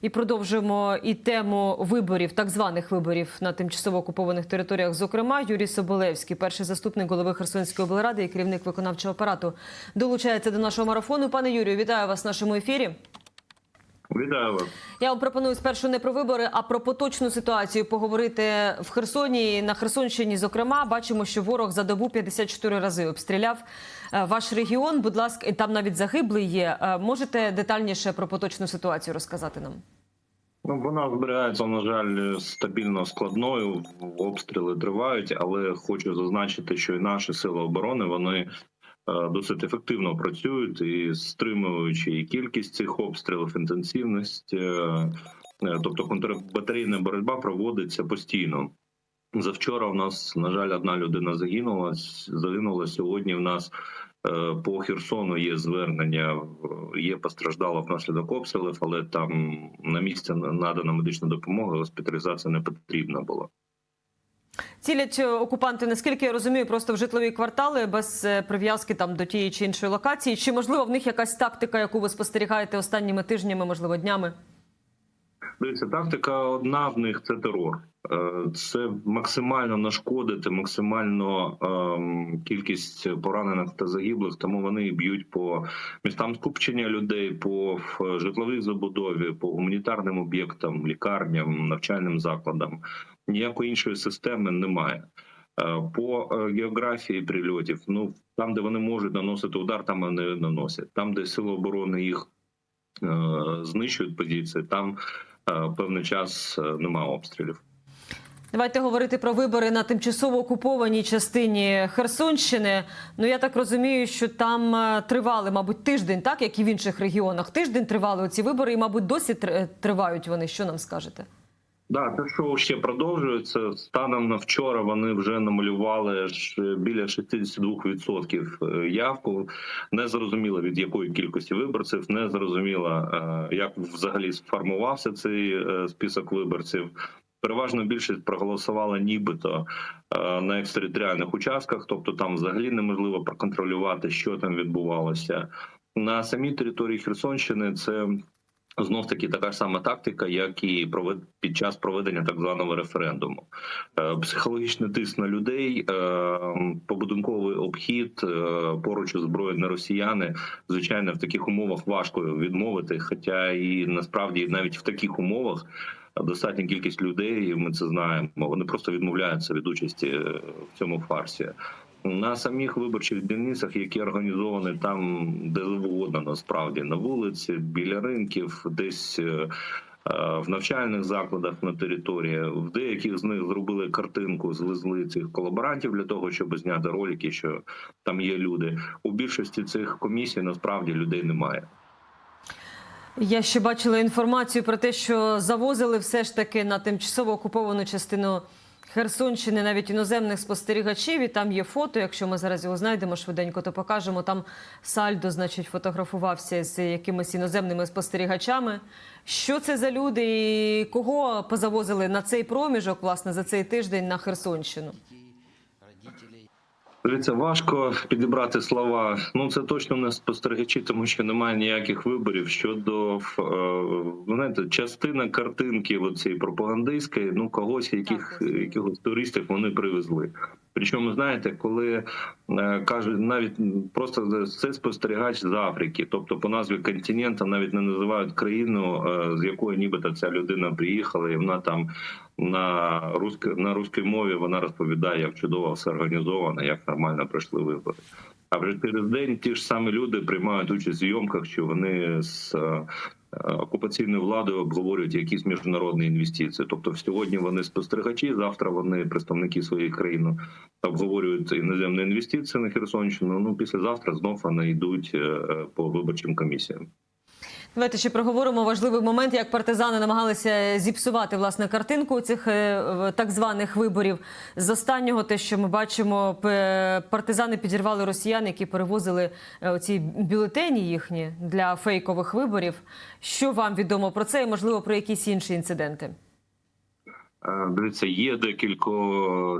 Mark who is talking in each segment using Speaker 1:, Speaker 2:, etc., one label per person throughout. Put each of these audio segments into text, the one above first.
Speaker 1: І продовжуємо і тему виборів, так званих виборів на тимчасово окупованих територіях. Зокрема, Юрій Соболевський, перший заступник голови Херсонської облради і керівник виконавчого апарату, долучається до нашого марафону. Пане Юрію, вітаю вас в нашому ефірі.
Speaker 2: Вітаю вас.
Speaker 1: Я вам пропоную спершу не про вибори, а про поточну ситуацію поговорити в Херсоні на Херсонщині. Зокрема, бачимо, що ворог за добу 54 рази обстріляв е, ваш регіон. Будь ласка, і там навіть загиблий є. Е, Можете детальніше про поточну ситуацію розказати нам?
Speaker 2: Ну, вона зберігається, на жаль, стабільно складною. Обстріли тривають, але хочу зазначити, що і наші сили оборони вони досить ефективно працюють і стримуючи і кількість цих обстрілів, інтенсивність, е, е, тобто контрбатарейна боротьба проводиться постійно. Завчора у нас, на жаль, одна людина загинула. Загинула сьогодні. В нас е, по Херсону є звернення, е, є постраждала внаслідок обстрілів, але там на місці надана медична допомога, госпіталізація не потрібна була.
Speaker 1: Цілять е, окупанти, наскільки я розумію, просто в житлові квартали без е, прив'язки там до тієї чи іншої локації. Чи можливо в них якась тактика, яку ви спостерігаєте останніми тижнями, можливо, днями?
Speaker 2: Дивіться, тактика одна в них це терор. Е, Це максимально нашкодити, максимально ем, кількість поранених та загиблих. Тому вони б'ють по містам скупчення людей, по житловій забудові, по гуманітарним об'єктам, лікарням, навчальним закладам. Ніякої іншої системи немає. Е, По е, географії прильотів, ну там, де вони можуть наносити удар, там вони наносять. Там, де сили оборони їх знищують позиції, там е, певний час нема немає обстрілів.
Speaker 1: Давайте говорити про вибори на тимчасово окупованій частині Херсонщини. Ну я так розумію, що там е, тривали, мабуть, тиждень, так як і в інших регіонах. Тиждень тривали ці вибори, і, мабуть, досі тривають вони. Що нам скажете?
Speaker 2: Да, це шоу ще продовжується. Станом на вчора вони вже намалювали біля 62% явку. Не зрозуміло від якої кількості виборців, не зрозуміло, е, як взагалі сформувався цей е, список виборців. Переважно більшість проголосувала нібито е, на екстериторіальних участках, тобто там взагалі неможливо проконтролювати, що там відбувалося. На самій території Херсонщини це знов таки така ж сама тактика, як і під час проведення так званого референдуму. Е, Психологічний тиск на людей, е, побудинковий обхід, е, поруч озброєні росіяни. Звичайно, в таких умовах важко відмовити. Хоча і насправді навіть в таких умовах достатня кількість людей, ми це знаємо. Вони просто відмовляються від участі в цьому фарсі. На самих виборчих дільницях, які організовані там, де завгодно, насправді на вулиці, біля ринків, десь е, е, в навчальних закладах на території, в деяких з них зробили картинку, звезли цих колаборантів для того, щоб зняти ролики, що там є люди. У більшості цих комісій насправді людей немає.
Speaker 1: Я ще бачила інформацію про те, що завозили все ж таки на тимчасово окуповану частину Херсонщини навіть іноземних спостерігачів. І там є фото. Якщо ми зараз його знайдемо швиденько, то покажемо. Там Сальдо, значить, фотографувався з якимись іноземними спостерігачами. Що це за люди і кого позавозили на цей проміжок, власне, за цей тиждень на Херсонщину?
Speaker 2: Дивіться, важко підібрати слова. Ну це точно не спостерігачі, тому що немає ніяких виборів щодо е, знаєте, частина картинки оцієї пропагандистської, ну когось, яких якихось туристів вони привезли. Причому, знаєте, коли е, кажуть, навіть просто це спостерігач з Африки, тобто по назві континента навіть не називають країну, е, з якої нібито ця людина приїхала, і вона там на руській на руській мові вона розповідає, як чудово все організовано, як нормально пройшли вибори. А вже через день ті ж самі люди приймають участь в зйомках, що вони з е, окупаційною владою обговорюють якісь міжнародні інвестиції. Тобто, сьогодні вони спостерігачі, завтра вони представники своєї країни обговорюють іноземні інвестиції на Херсонщину. Ну післязавтра знов вони йдуть е, по виборчим комісіям.
Speaker 1: Давайте ще проговоримо важливий момент, як партизани намагалися зіпсувати власне картинку цих е, так званих виборів. З останнього, те, що ми бачимо, партизани підірвали росіян, які перевозили ці оці бюлетені їхні для фейкових виборів. Що вам відомо про це і можливо про якісь інші інциденти?
Speaker 2: Е, Дивіться, є декілька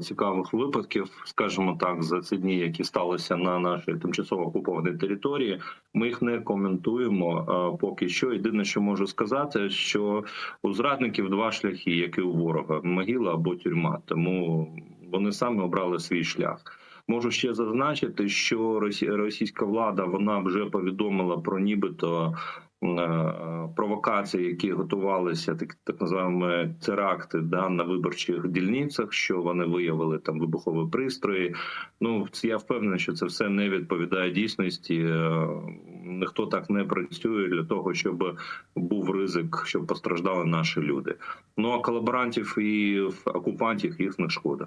Speaker 2: цікавих випадків, скажімо так, за ці дні, які сталися на нашій тимчасово окупованій території. Ми їх не коментуємо е, поки що. Єдине, що можу сказати, що у зрадників два шляхи, як і у ворога: могила або тюрма. Тому вони самі обрали свій шлях. Можу ще зазначити, що росі- російська влада вона вже повідомила про нібито е, провокації, які готувалися, так так називаємо теракти да, на виборчих дільницях, що вони виявили там вибухові пристрої. Ну я впевнений, що це все не відповідає дійсності. Е, Ніхто так не працює для того, щоб був ризик, щоб постраждали наші люди. Ну а колаборантів і окупантів їх не шкода.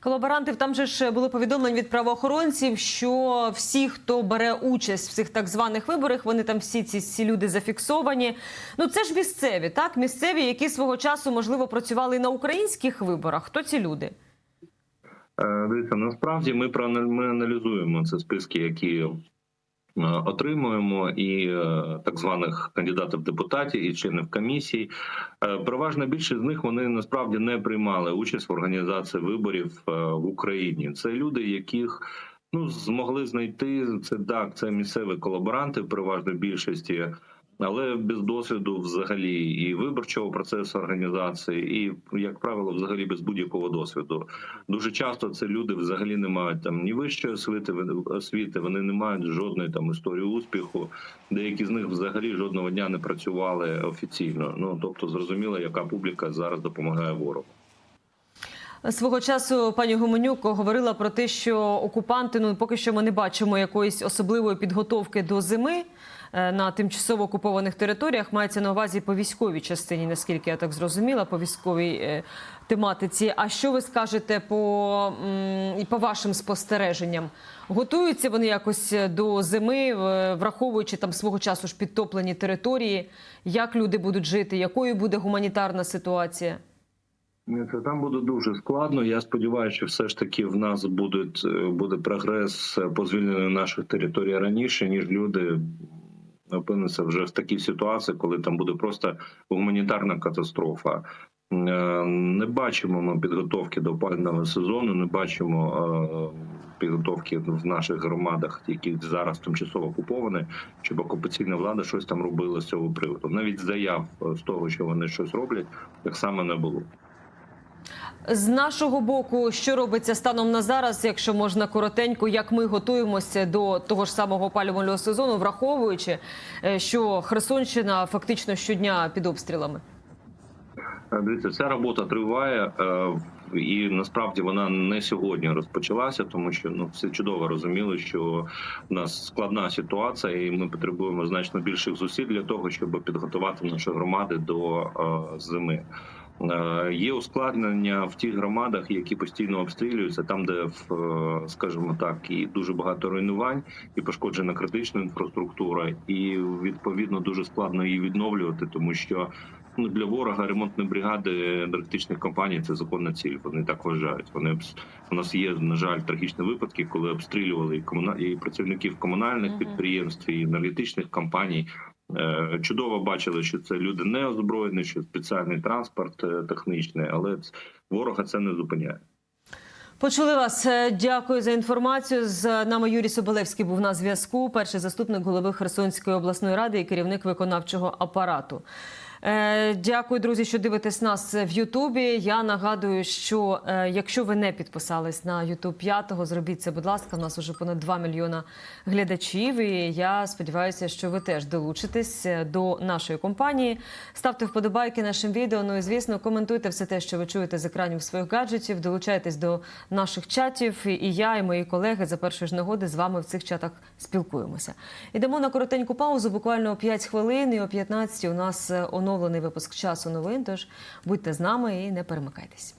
Speaker 1: Колаборантів там же ж були повідомлення від правоохоронців, що всі, хто бере участь в цих так званих виборах, вони там всі ці, ці люди зафіксовані. Ну це ж місцеві, так місцеві, які свого часу можливо працювали на українських виборах. Хто ці люди?
Speaker 2: Е, Дивіться, насправді ми проаналізуємо це списки, які отримуємо, і е, так званих кандидатів депутатів і членів комісій. Е, Переважна більшість з них вони насправді не приймали участь в організації виборів е, в Україні. Це люди, яких ну змогли знайти це так. Це місцеві колаборанти в переважній більшості. Але без досвіду взагалі і виборчого процесу організації, і як правило, взагалі без будь-якого досвіду. Дуже часто це люди взагалі не мають там ні вищої освіти, освіти, вони не мають жодної там історії успіху. Деякі з них взагалі жодного дня не працювали офіційно. Ну тобто, зрозуміло, яка публіка зараз допомагає ворогу.
Speaker 1: Свого часу пані Гуменюк говорила про те, що окупанти ну поки що ми не бачимо якоїсь особливої підготовки до зими на тимчасово окупованих територіях. Мається на увазі по військовій частині, наскільки я так зрозуміла, по військовій е, тематиці. А що ви скажете по, по вашим спостереженням? Готуються вони якось до зими, е, враховуючи там свого часу ж підтоплені території? Як люди будуть жити? Якою буде гуманітарна ситуація?
Speaker 2: Це там буде дуже складно. Я сподіваюся, що все ж таки в нас буде, буде прогрес по звільненню наших територій раніше, ніж люди опинуться вже в такій ситуації, коли там буде просто гуманітарна катастрофа. Е, Не бачимо ми підготовки до опалювального сезону, не бачимо е, підготовки в наших громадах, які зараз тимчасово окуповані, щоб окупаційна влада щось там робила з цього приводу. Навіть заяв з того, що вони щось роблять, так само не було.
Speaker 1: З нашого боку, що робиться станом на зараз, якщо можна коротенько, як ми готуємося до того ж самого опалювального сезону, враховуючи, е, що Херсонщина фактично щодня під обстрілами?
Speaker 2: Е, Дивіться, ця робота триває, е, і насправді вона не сьогодні розпочалася, тому що ну всі чудово розуміли, що в нас складна ситуація, і ми потребуємо значно більших зусиль для того, щоб підготувати наші громади до зими. Е, Є ускладнення в тих громадах, які постійно обстрілюються, там, де в, е, скажімо так, і дуже багато руйнувань, і пошкоджена критична інфраструктура, і відповідно дуже складно її відновлювати, тому що ну для ворога ремонтні бригади енергетичних компаній це законна ціль. Вони так вважають. Вони у нас є на жаль трагічні випадки, коли обстрілювали і комуна... і працівників комунальних підприємств і енергетичних компаній. Е, Чудово бачили, що це люди не озброєні, що спеціальний транспорт е, технічний, але ворога це не зупиняє.
Speaker 1: Почули вас. Е, Дякую за інформацію. З нами Юрій Соболевський був на зв'язку. Перший заступник голови Херсонської обласної ради і керівник виконавчого апарату. Е, Дякую, друзі, що дивитесь нас в Ютубі. Я нагадую, що е, якщо ви не підписались на Ютуб п'ятого, зробіть це, будь ласка. У нас уже понад 2 мільйона глядачів. І я сподіваюся, що ви теж долучитесь е, до нашої компанії. Ставте вподобайки нашим відео. Ну і звісно, коментуйте все те, що ви чуєте з екранів своїх гаджетів. Долучайтесь до наших чатів. І я, і мої колеги за першої ж нагоди з вами в цих чатах спілкуємося. Ідемо на коротеньку паузу, буквально 5 хвилин. І о 15 у нас е, оновлений випуск часу новин. Тож будьте з нами і не перемикайтесь.